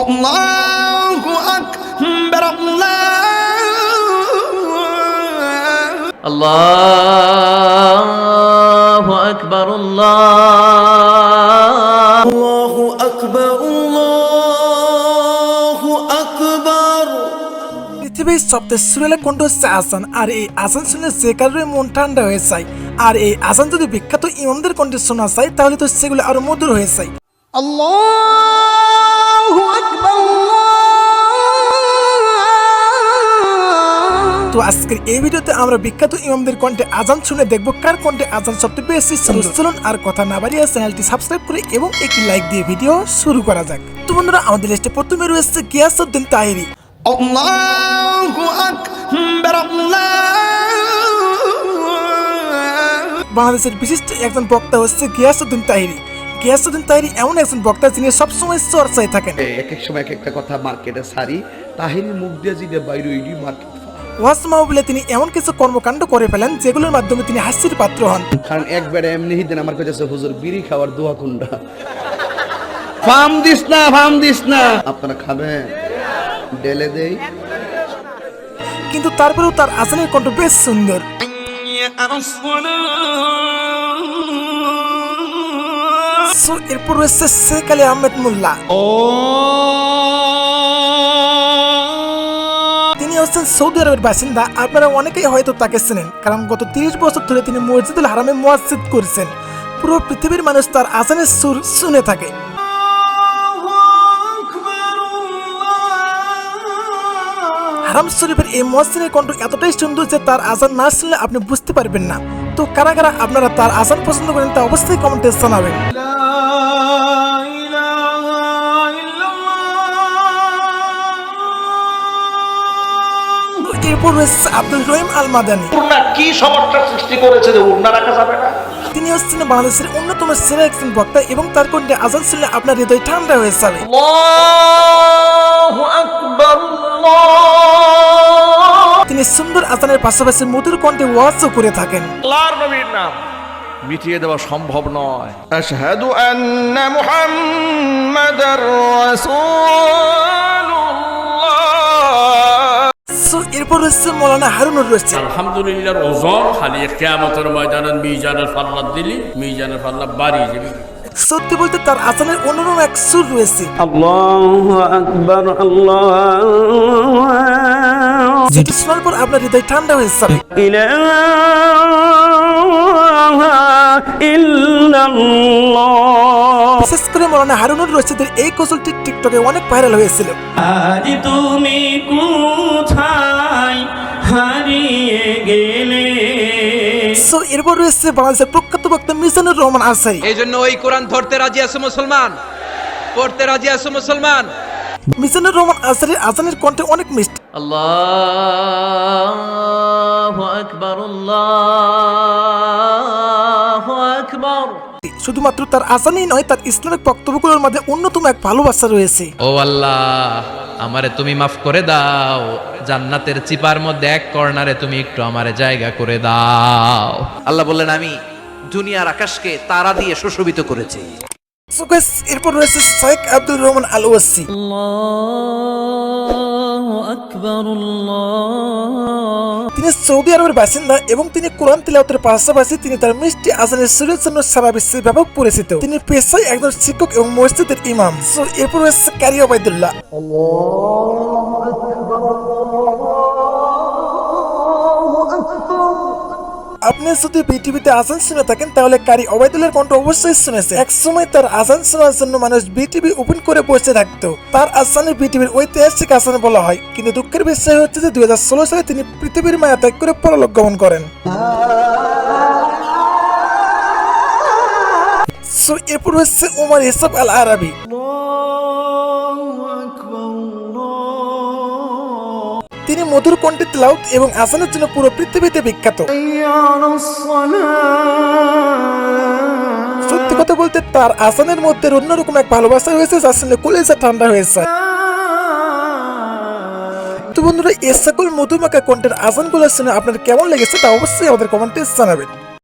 আল্লাহু আকবার আল্লাহ আল্লাহু আকবার আল্লাহ পৃথিবীর সবচেয়ে কণ্ঠ হচ্ছে আর এই আসন শুনে যে কারণে মন ঠান্ডা হয়ে যায়। আর এই আসন যদি বিখ্যাত ইমামদের কণ্ঠে শোনা যায় তাহলে তো সেগুলো আরও মধুর হয়ে যায়। আল্লাহ তো আজকের এই ভিডিওতে আমরা বিখ্যাত ইমামদের কণ্ঠে আজান শুনে দেখব কার কণ্ঠে আজান সবচেয়ে বেশি চলুন আর কথা না বাড়িয়ে চ্যানেলটি সাবস্ক্রাইব করে এবং একটি লাইক দিয়ে ভিডিও শুরু করা যাক। তো বন্ধুরা আমাদের লিস্টে প্রথমে রয়েছে গিয়াসউদ্দিন তাহিরি বাংলাদেশের বিশিষ্ট একজন বক্তা হচ্ছে গিয়াসউদ্দিন তাহিরি গিয়াসউদ্দিন তাহিরি এমন একজন বক্তা যিনি সবসময় চর্চায় থাকেন। এক এক সময় এক একটা কথা মার্কেটে সারি তাহিনীর মুখ দিয়ে যেটা বাইরে মার্কেট ওয়াজ মাহবুলে তিনি এমন কিছু কর্মকাণ্ড করে ফেলেন যেগুলোর মাধ্যমে তিনি হাসির পাত্র হন। কারণ একবারে এমনি দিন আমার কাছে হুজুর বিড়ি খাওয়ার দোয়া কুন্ডা ফার্ম দিস না ফার্ম দিস না। আপনারা খাবেন। ডেলে দেই। কিন্তু তারপরেও তার আসানের কণ্ঠ বেশ সুন্দর। সো এরপর রয়েছে শেখ আলী আহমেদ মোল্লা। তিনি হচ্ছেন সৌদি আরবের বাসিন্দা। আপনারা অনেকেই হয়তো তাকে চেনেন কারণ গত তিরিশ বছর ধরে তিনি মসজিদুল হারামে মোয়াজ্জিদ করেছেন। পুরো পৃথিবীর মানুষ তার আজানের সুর শুনে থাকে। হারাম শরীফের এই মসজিদের কণ্ঠ এতটাই সুন্দর যে তার আজান না শুনলে আপনি বুঝতে পারবেন না। তো কারা কারা আপনারা তার আজান পছন্দ করেন তা অবশ্যই কমেন্টে জানাবেন। এরপর রয়েছে আব্দুল রহিম আল মাদানি কি সমস্যা সৃষ্টি করেছে যে উন্না রাখা যাবে না? তিনি হচ্ছেন বাংলাদেশের অন্যতম সেরা একজন বক্তা এবং তার কণ্ঠে আজান শুনলে আপনার হৃদয় ঠান্ডা হয়ে যাবে। তিনি সুন্দর আজানের পাশাপাশি মধুর কণ্ঠে ওয়াজও করে থাকেন। নবীর নাম। মিটিয়ে দেওয়া সম্ভব নয়। আশহাদু আন্না মুহাম্মাদার রাসূল। এরপর রয়েছে মৌলানা হারুনুর রয়েছে। আলহামদুলিল্লাহর ওজন খালি কেয়ামতের ময়দানের মিজানের ফাল্লা দিলি মিজানের ফাল্লা বাড়ি যাবি সত্যি বলতে তার আজানের অন্যরকম এক সুর রয়েছে। যেটি শোনার পর আপনার হৃদয় ঠান্ডা হয়ে যাবে। বিশেষ করে মৌলানা হারুনুর রশিদের এই কৌশলটি টিকটকে অনেক ভাইরাল হয়েছিল। আজ তুমি কোথায়? এরপর রয়েছে বাংলাদেশের প্রখ্যাত বক্তা মিজানুর রহমান আসাই এই জন্য ওই কোরআন ধরতে রাজি আছে মুসলমান? পড়তে রাজি আছে মুসলমান? মিজানুর রহমান আসারের আজানের কণ্ঠে অনেক মিষ্টি। আল্লাহ আকবার আল্লাহ শুধুমাত্র তার আসানেই নয় তার ইসলামিক বক্তব্যগুলোর মধ্যে অন্যতম এক ভালোবাসা রয়েছে। ও আল্লাহ আমারে তুমি মাফ করে দাও। জান্নাতের চিপার মধ্যে এক কর্নারে তুমি একটু আমারে জায়গা করে দাও। আল্লাহ বললেন আমি দুনিয়ার আকাশকে তারা দিয়ে সুশোভিত করেছি। এরপর রয়েছে শেখ আব্দুর রহমান আল ওয়াসি আল্লাহু আকবার আল্লাহ তিনি সৌদি আরবের বাসিন্দা এবং তিনি কোরআন তিলাওতের পাশাপাশি তিনি তার মিষ্টি আজানের সুরের জন্য সারা বিশ্বে ব্যাপক পরিচিত। তিনি পেশায় একজন শিক্ষক এবং মসজিদের ইমাম। সো এরপর রয়েছে কারি ওবায়দুল্লাহ। আপনি যদি বিটিভিতে আসান শুনে থাকেন, তাহলে কারি ওবায়দুল্লাহর কণ্ঠ অবশ্যই শুনেছে। এক সময় তার আজান শোনার জন্য মানুষ বিটিভি ওপেন করে বসে থাকতো। তার আজানে বিটিভির ঐতিহাসিক আসান বলা হয়। কিন্তু দুঃখের বিষয় হচ্ছে যে, দুই হাজার ষোলো সালে তিনি পৃথিবীর মায়া ত্যাগ করে পরলোক গমন করেন। সো, এরপর হচ্ছে উমর হিসাব আল আরবি মধুর কণ্ঠে তেলাউত এবং আসানের জন্য পুরো পৃথিবীতে বিখ্যাত। সত্যি কথা বলতে তার আসানের মধ্যে অন্যরকম এক ভালোবাসা হয়েছে, যার সঙ্গে কলেজা ঠান্ডা হয়েছে। বন্ধুরা এ সকল মধুমাখা কণ্ঠের আসানগুলো শুনে আপনার কেমন লেগেছে তা অবশ্যই আমাদের কমেন্টে জানাবেন।